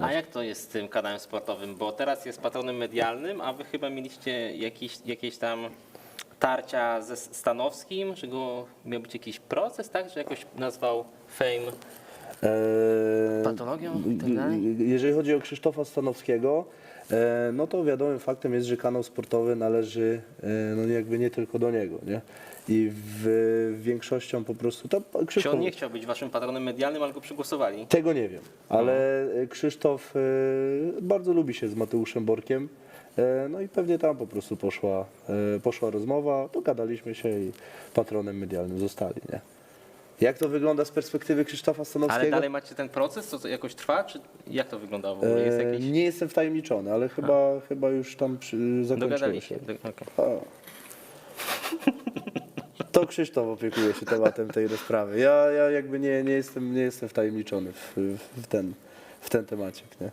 A jak to jest z tym kanałem sportowym? Bo teraz jest patronem medialnym, a wy chyba mieliście jakieś, jakieś tam tarcia ze Stanowskim, że go miał być jakiś proces, tak? Że jakoś nazwał Fame Eee, patologią i tak dalej? Jeżeli chodzi o Krzysztofa Stanowskiego, e, no to wiadomym faktem jest, że kanał sportowy należy e, no jakby nie tylko do niego, nie? I w większością po prostu to Czy Krzysztof, on nie chciał być waszym patronem medialnym, ale go przegłosowali? tego nie wiem, ale e, Krzysztof e, bardzo lubi się z Mateuszem Borkiem. e, No i pewnie tam po prostu poszła, e, poszła rozmowa, dogadaliśmy się i patronem medialnym zostali, nie? Jak to wygląda z perspektywy Krzysztofa Stanowskiego? Ale dalej macie ten proces, to jakoś trwa, czy jak to wyglądało w ogóle? Jest E, jakiś... Nie jestem wtajemniczony, ale chyba, chyba już tam przy, zakończyło się. się. Do, okej. O. To Krzysztof opiekuje się tematem tej rozprawy. Ja, ja jakby nie, nie, jestem, nie jestem wtajemniczony w, w, ten, w ten temacik. Nie?